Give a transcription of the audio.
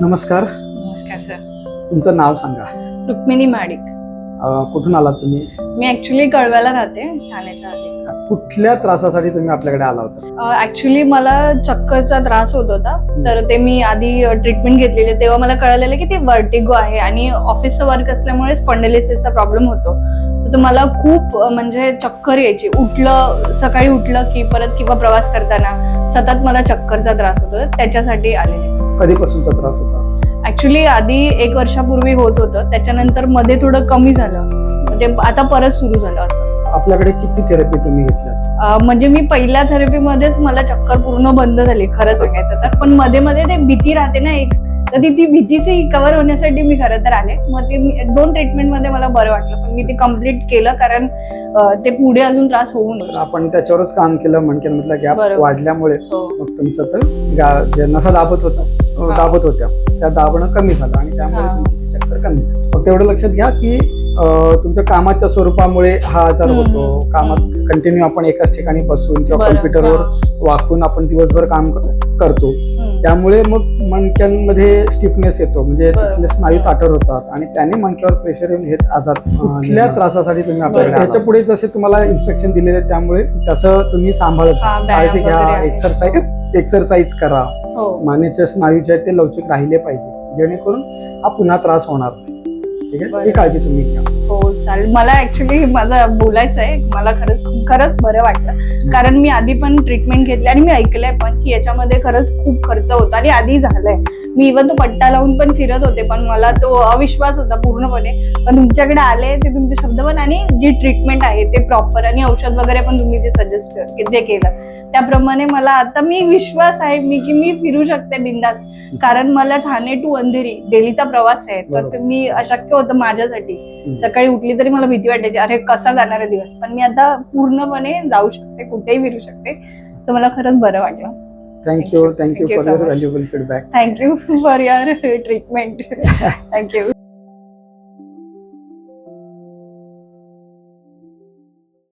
नमस्कार. नमस्कार सर तुमचं नाव सांगा. रुक्मिणी माडिक. अं, कुठून आलात तुम्ही? मी ऍक्च्युली कळव्याला राहते ठाण्याच्या आधी. कुठल्या त्रासासाठी तुम्ही आपल्याकडे आला होता? ऍक्च्युली मला चक्करचा त्रास होत होता. तर ते मी आधी ट्रीटमेंट घेतलेली. तेव्हा मला कळलेलं की ते वर्टिगो आहे आणि ऑफिसचं वर्क असल्यामुळे स्पॉन्डेलिसिसचा प्रॉब्लेम होतो. तर तो मला खूप अ, म्हणजे चक्कर यायची. उठलं सकाळी उठलं की परत किंवा प्रवास करताना सतत मला चक्करचा त्रास होतो. त्याच्यासाठी आलेले. कधीपासूनचा त्रास होता? ऍक्च्युली आधी एक वर्षापूर्वी होत होतं. त्याच्यानंतरमध्ये थोडं कमी झालं. म्हणजे आता परत सुरू झालं असं. आपल्याकडे किती थेरपी तुम्ही घेतल्यात अं, म्हणजे मी पहिल्या थेरपीमध्येच मला चक्कर पूर्ण बंद झाली खरं सांगायचं तर. पण मध्ये मध्ये ते भीती राहते ना एक. तर ती ती भीतीची कव्हर होण्यासाठी मी खरं तर आले मग ते दोन ट्रीटमेंटमध्ये मला बरं वाटलं पण मी ते कंप्लीट केलं कारण ते पुढे अजून त्रास होऊ नये आपण त्याच्यावरच काम केलं म्हणजे म्हटलं गॅप. वाढल्यामुळे हो. मग तुमचं तर जे नसा दाबत होता. दाबत होत्या त्या दाबणं कमी झालं आणि त्यामुळे. तुमची ती चक्कर कमी झाली फक्त एवढं लक्षात घ्या की तुमच्या कामाच्या स्वरूपामुळे हा आजार होतो. कामात कंटिन्यू आपण एकाच ठिकाणी बसून किंवा कम्प्युटरवर. वाकून आपण दिवसभर काम करतो. त्यामुळे मग मणक्यांमध्ये स्टिफनेस येतो. म्हणजे. तिथले स्नायू ताटर होतात आणि त्याने मणक्यावर प्रेशर येऊन हे आजार कुठल्या त्रासासाठी तुम्ही आपल्याकडे बरं. ह्याच्या पुढे जसे तुम्हाला इन्स्ट्रक्शन दिलेले त्यामुळे तसं तुम्ही सांभाळत काळजी घ्या. एक्सरसाइज एक्सरसाइज करा. हो. मानेचे स्नायू जे आहेत ते लवचिक राहिले पाहिजे. जेणेकरून हा पुन्हा त्रास होणार नाही. ठीक आहे. ही काळजी तुम्ही घ्या. हो चालेल. मला ऍक्च्युली माझं बोलायचं आहे. मला खरंच खूप खरंच बरं वाटलं. कारण मी आधी पण ट्रीटमेंट घेतली आणि मी ऐकलंय पण की याच्यामध्ये खरंच खूप खर्च होतो आणि आधी झालाय. मी इव्हन तो पट्टा लावून पण फिरत होते पण मला तो अविश्वास होता पूर्णपणे. पण तुमच्याकडे आले ते तुमचे शब्द पण आणि जी ट्रीटमेंट आहे ते प्रॉपर आणि औषध वगैरे पण तुम्ही जे सजेस्ट जे केलं त्याप्रमाणे मला आता मी विश्वास आहे मी की मी फिरू शकते बिंदास. कारण मला ठाणे टू अंधेरी डेलीचा प्रवास आहे तर मी अशक्य होतं माझ्यासाठी. सकाळी उठली तरी मला भीती वाटायची अरे कसा जाणार आहे दिवस? पण मी आता पूर्णपणे जाऊ शकते कुठेही फिरू शकते. तर मला खरंच बरं वाटलं. Thank you. Thank you, for your valuable feedback. Thank you for your treatment. thank you.